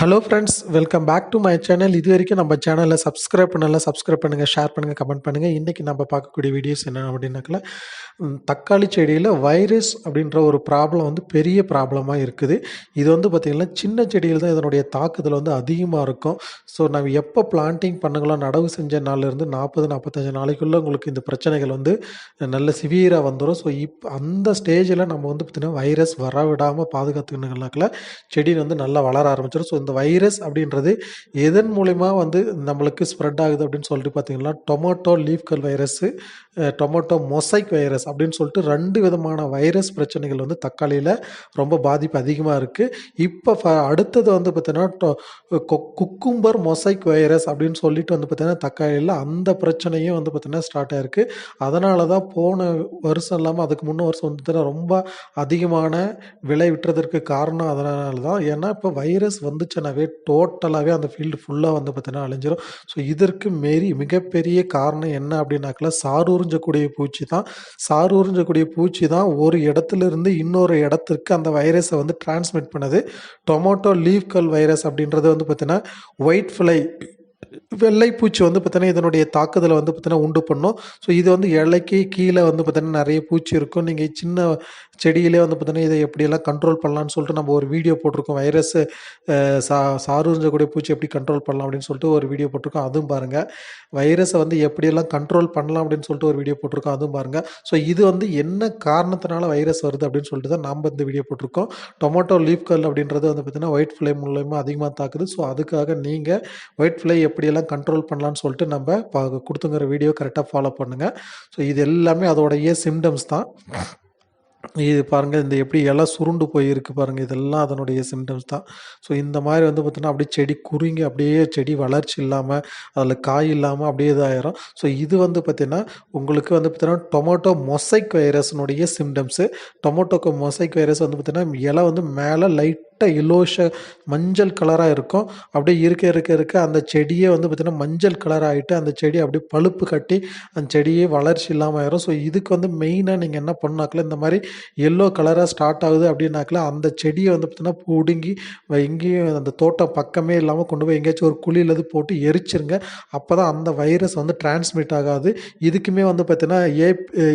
Hello friends welcome back to my channel இது வரைக்கும் நம்ம சேனலில் சப்ஸ்கிரைப் பண்ணல சப்ஸ்கிரைப் பண்ணுங்கள் ஷேர் பண்ணுங்கள் கமெண்ட் பண்ணுங்கள் இன்றைக்கி நம்ம பார்க்கக்கூடிய வீடியோஸ் என்ன அப்படின்னாக்கல தக்காளி செடியில் வைரஸ் அப்படின்ற ஒரு ப்ராப்ளம் வந்து பெரிய ப்ராப்ளமாக இருக்குது. இது வந்து பார்த்திங்கன்னா சின்ன செடியில் தான் இதனுடைய தாக்குதல் வந்து அதிகமாக இருக்கும். ஸோ நம்ம எப்போ பிளான்டிங் பண்ணுங்களோ நடவு செஞ்ச நாள்லேருந்து நாற்பது நாற்பத்தஞ்சு நாளைக்குள்ளே உங்களுக்கு இந்த பிரச்சனைகள் வந்து நல்ல சிவியராக வந்துடும் ஸோ இப் அந்த ஸ்டேஜில் நம்ம வந்து பார்த்திங்கன்னா வைரஸ் வர விடாமல் பாதுகாத்துக்கணுங்கனாக்கில் செடி வந்து நல்லா வளர ஆரம்பிச்சிடும் ஸோ இந்த வைரஸ் அப்படின்றது எதன் மூலிமா வந்து நம்மளுக்கு ஸ்ப்ரெட் ஆகுது அப்படின்னு சொல்லிட்டு பார்த்தீங்கன்னா tomato leaf curl virus tomato mosaic virus அப்படின்னு சொல்லிட்டு ரெண்டு விதமான வைரஸ் பிரச்சனைகள் வந்து தக்காளியில் ரொம்ப பாதிப்பு அதிகமாக இருக்குது இப்போ ஃப அடுத்தது வந்து பார்த்தீங்கன்னா குக்கும்பர் மொசைக் வைரஸ் அப்படின்னு சொல்லிட்டு வந்து பார்த்தீங்கன்னா தக்காளியில் அந்த பிரச்சனையும் வந்து பார்த்தீங்கன்னா ஸ்டார்ட் ஆகிருக்கு அதனால தான் போன வருஷம் இல்லாமல் அதுக்கு முன்ன வருஷம் வந்து ரொம்ப அதிகமான விலை விட்டுறதற்கு காரணம் அதனால தான் ஏன்னா இப்போ வைரஸ் வந்துச்சு பிரச்சனைவே டோட்டலாகவே அந்த ஃபீல்டு ஃபுல்லாக வந்து பார்த்தீங்கன்னா அழிஞ்சிடும் ஸோ இதற்கு மீறி மிகப்பெரிய காரணம் என்ன அப்படின்னாக்கல சார் உறிஞ்சக்கூடிய பூச்சி தான். சார் உறிஞ்சக்கூடிய பூச்சி தான் ஒரு இடத்துல இருந்து இன்னொரு இடத்துக்கு அந்த வைரஸை வந்து டிரான்ஸ்மிட் பண்ணுது. டொமேட்டோ லீஃப் கல் வைரஸ் அப்படின்றது வந்து பார்த்தீங்கன்னா ஒயிட் ஃப்ளை வெள்ளைப்பூச்சி வந்து பார்த்தீங்கன்னா இதனுடைய தாக்குதலை வந்து பார்த்தீங்கன்னா உண்டு பண்ணும். ஸோ இது வந்து இலைக்கு கீழே வந்து பார்த்தீங்கன்னா நிறைய பூச்சி இருக்கும். நீங்கள் சின்ன செடியிலே வந்து பார்த்தீங்கன்னா இதை எப்படியெல்லாம் கண்ட்ரோல் பண்ணலாம்னு சொல்லிட்டு நம்ம ஒரு வீடியோ போட்டிருக்கோம். வைரஸ் சா சாருஞ்சக்கூடிய பூச்சி எப்படி கண்ட்ரோல் பண்ணலாம் அப்படின்னு சொல்லிட்டு ஒரு வீடியோ போட்டிருக்கோம். அதுவும் பாருங்கள் வைரஸை வந்து எப்படியெல்லாம் கண்ட்ரோல் பண்ணலாம் அப்படின்னு சொல்லிட்டு ஒரு வீடியோ போட்டிருக்கோம். அதுவும் பாருங்கள் ஸோ இது வந்து என்ன காரணத்தினால வைரஸ் வருது அப்படின்னு சொல்லிட்டு தான் நம்ம இந்த வீடியோ போட்டிருக்கோம். டொமேட்டோ லீஃப் கல் அப்படின்றது வந்து பார்த்தீங்கன்னா ஒயிட் ஃப்ளை மூலயமா அதிகமாக தாக்குது. ஸோ அதுக்காக நீங்கள் ஒயிட் ஃப்ளை எப்படியெல்லாம் கண்ட்ரோல் பண்ணலான்னு சொல்லிட்டு நம்ம பா கொடுத்துங்கிற வீடியோ கரெக்டாக ஃபாலோ பண்ணுங்கள் ஸோ இது எல்லாமே அதோடைய சிம்டம்ஸ் தான். இது பாருங்கள் இந்த எப்படி இலை சுருண்டு போயிருக்கு பாருங்கள் இதெல்லாம் அதனுடைய சிம்டம்ஸ் தான். ஸோ இந்த மாதிரி வந்து பார்த்திங்கன்னா அப்படியே செடி குறுங்கி அப்படியே செடி வளர்ச்சி இல்லாமல் அதில் காய் இல்லாமல் அப்படியே இதாயிரும். ஸோ இது வந்து பார்த்திங்கன்னா உங்களுக்கு வந்து பார்த்தீங்கன்னா டொமேட்டோ மொசைக் வைரஸ்னுடைய சிம்டம்ஸு டொமேட்டோக்கு மொசைக் வைரஸ் வந்து பார்த்திங்கன்னா இலை வந்து மேலே லைட் லைட்டாக இலோஷ மஞ்சள் கலராக இருக்கும். அப்படியே இருக்க இருக்க இருக்க அந்த செடியே வந்து பார்த்தீங்கன்னா மஞ்சள் கலர் ஆகிட்டு அந்த செடி அப்படியே பழுப்பு கட்டி அந்த செடியே வளர்ச்சி இல்லாமல் ஆயிரும். ஸோ இதுக்கு வந்து மெயினாக நீங்கள் என்ன பண்ணாக்கல இந்த மாதிரி எல்லோ கலராக ஸ்டார்ட் ஆகுது அப்படின்னாக்கல அந்த செடியை வந்து பார்த்திங்கன்னா பிடுங்கி எங்கேயும் அந்த தோட்டம் பக்கமே இல்லாமல் கொண்டு போய் எங்கேயாச்சும் ஒரு குழியிலது போட்டு எரிச்சிருங்க. அப்போ தான் அந்த வைரஸ் வந்து டிரான்ஸ்மிட் ஆகாது. இதுக்குமே வந்து பார்த்தீங்கன்னா ஏ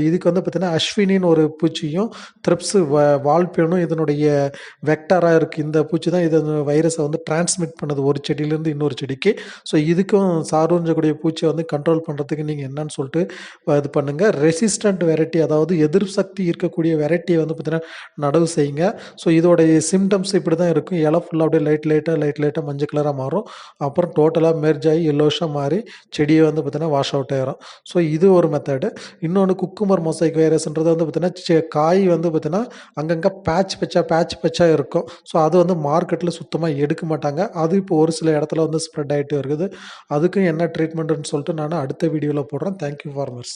இதுக்கு வந்து பார்த்திங்கன்னா அஸ்வினின்னு ஒரு பூச்சியும் த்ரிப்ஸு வால்பேனும் இதனுடைய வெக்டராக இருக்குது இந்த பூச்சி தான் இது வைரஸை வந்து டிரான்ஸ்மிட் பண்ணுது. ஒரு செடியிலேருந்து இன்னொரு செடிக்கு. ஸோ இதுக்கும் சாரூஞ்சக்கூடிய பூச்சியை வந்து கண்ட்ரோல் பண்ணுறதுக்கு நீங்கள் என்னன்னு சொல்லிட்டு இது பண்ணுங்கள் ரெசிஸ்டண்ட் வெரைட்டி அதாவது எதிர் சக்தி இருக்கக்கூடிய வெரைட்டியை வந்து பார்த்தீங்கன்னா நடவு செய்யுங்க. ஸோ இதோடைய சிம்டம்ஸ் இப்படி தான் இருக்கும். இலை ஃபுல்லாக அப்படியே லைட் லைட்டாக லைட் லைட்டாக மஞ்சள் கலராக மாறும். அப்புறம் டோட்டலாக மெர்ஜ் ஆகி எல்லோஷாக மாறி செடியை வந்து பார்த்தீங்கன்னா வாஷ் அவுட் ஆகிரும் ஸோ இது ஒரு மெத்தடு இன்னொன்று குக்குமர் மொசைக் வைரஸ்ன்றது வந்து பார்த்தீங்கன்னா காய் வந்து பார்த்தீங்கன்னா அங்கங்கே பேட்ச் பச்சா பேட்ச் பச்சா இருக்கும். ஸோ அது வந்து மார்க்கெட்டில் சுத்தமாக எடுக்க மாட்டாங்க. அது இப்போ ஒரு சில இடத்துல வந்து ஸ்ப்ரெட் ஆகிட்டு இருக்குது. அதுக்கும் என்ன ட்ரீட்மெண்ட்டுன்னு சொல்லிட்டு நான் அடுத்த வீடியோவில் போடுறேன். Thank you farmers